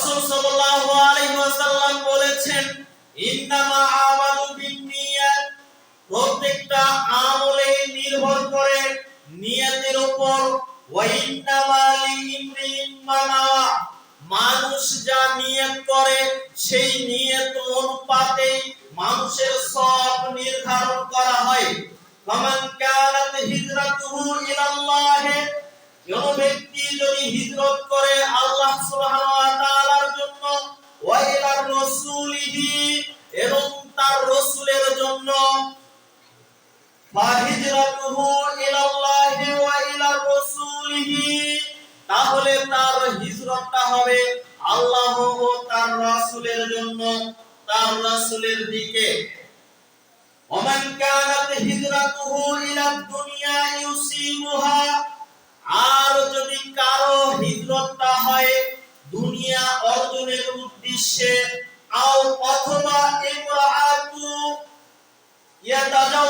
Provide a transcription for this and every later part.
রাসূল সাল্লাল্লাহু আলাইহি ওয়াসাল্লাম বলেছেন, ইন্নামা আমালু বিন্নিয়াত। প্রত্যেকটা আমলে নির্ভর করে নিয়তের উপর। ওয়া ইন্নামা লিইমরিন মা মানুষ যা নিয়ত করে, সেই নিয়ত অনুপাতে মানুষের সব নির্ধারণ করা হয়। ফামান কানাত হিজরাতুহু ইলাল্লাহ। কোন ব্যক্তি যদি হিজরত করে আল্লাহ সুবহানাহু এবং তার রসুলের জন্য তাহলে তার হিজরতটা হবে আল্লাহ ও তার রাসূলের জন্য। তার রাসূলের দিকে। ওমান কানাত হিজরাতুহু ইলা দুনিয়া ইউসিবুহা। আর যদি কারও হিজরতটা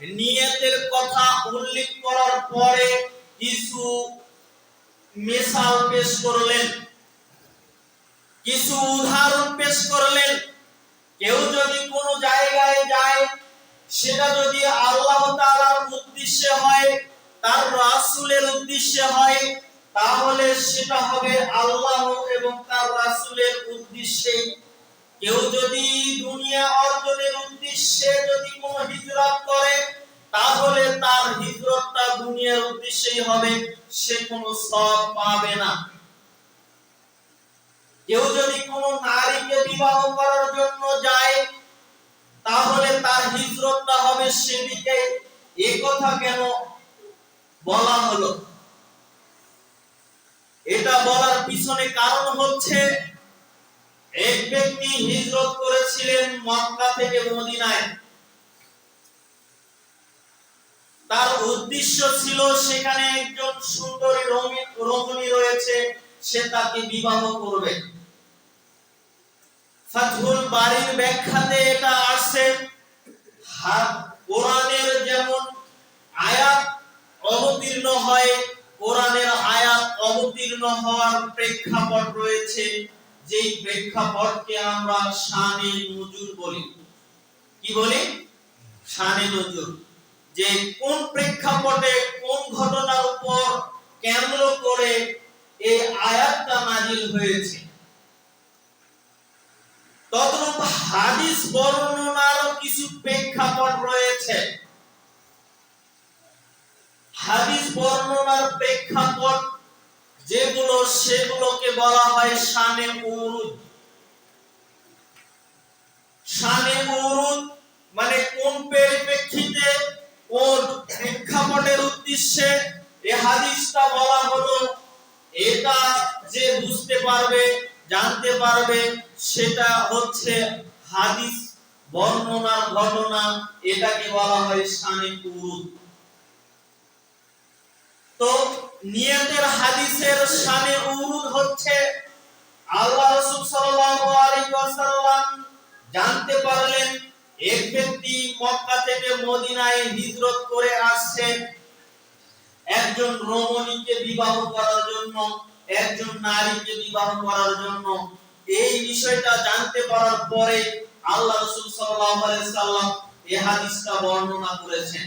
নিয়তের কথা উল্লেখ করার পরে কিছু মিসাল পেশ করলেন। কিছু উদাহরণ পেশ করলেন। কেউ যদি কোনো জায়গায় যায়, সেটা যদি আল্লাহ তাআলার উদ্দেশ্যে হয়, তার রাসূলের উদ্দেশ্যে হয়, তাহলে সেটা হবে আল্লাহ এবং তার রাসূলের উদ্দেশ্যে কেউ যদি দুনিয়া অর্জনের উদ্দেশ্যে যদি কোনো হিজরত করে, তাহলে তার হিজরতটা দুনিয়ার উদ্দেশ্যেই হবে, সে কোনো সব পাবে না। কেউ যদি কোনো নারীকে বিবাহ করার জন্য যায়, তাহলে তার হিজরতটা হবে সেদিকে। এ কথা কেন বলা হলো? এটা বলার পিছনে কারণ হচ্ছে এক ব্যক্তি হিজরত করেছিলেন মক্কা থেকে মদিনায়। তার উদ্দেশ্য ছিল সেখানে একজন সুন্দরী রমণী রয়েছে, সে তাকে বিবাহ করবে। বাড়ির ব্যাখ্যাতে এটা কোরআনের যেমন আয়াত অবতীর্ণ হয়, কোরআনের আয়াত অবতীর্ণ হওয়ার প্রেক্ষাপট রয়েছে। যেই প্রেক্ষাপটকে আমরা শানে নজুর বলি। কি বলি? শানে নজুর। যে কোন প্রেক্ষাপটে কোন ঘটনার উপর কেন্দ্র করে এই আয়াতটা নাজিল হয়েছে। তদ্রূপ হাদিস বর্ণনার কিছু প্রেক্ষাপট রয়েছে। হাদিস বর্ণনার প্রেক্ষাপট সেগুলোকে বলা হয় শানে উরুদ। শানে উরুদ মানে কোন পরিপ্রেক্ষিতে, কোন প্রেক্ষাপটের উদ্দেশ্যে এই হাদিসটা বলা হলো, এটা যে বুঝতে পারবে, জানতে পারবে, সেটা হচ্ছে হাদিস বর্ণনার ঘটনা, এটাকে বলা হয় শানে উরুদ। তো নিয়তের হাদিসের শানে উরুদ হচ্ছে আল্লাহ রাসূল সাল্লাল্লাহু আলাইহি ওয়াসাল্লাম জানতে পারলেন এক ব্যক্তি মক্কা থেকে মদিনায় হিজরত করে আসছে একজন রমণীকে বিবাহ করার জন্য, একজন নারীকে বিবাহ করার জন্য। এই বিষয়টা জানতে পারার পরে আল্লাহ রাসূল সাল্লাল্লাহু আলাইহি সাল্লাম এই হাদিসটা বর্ণনা করেছেন।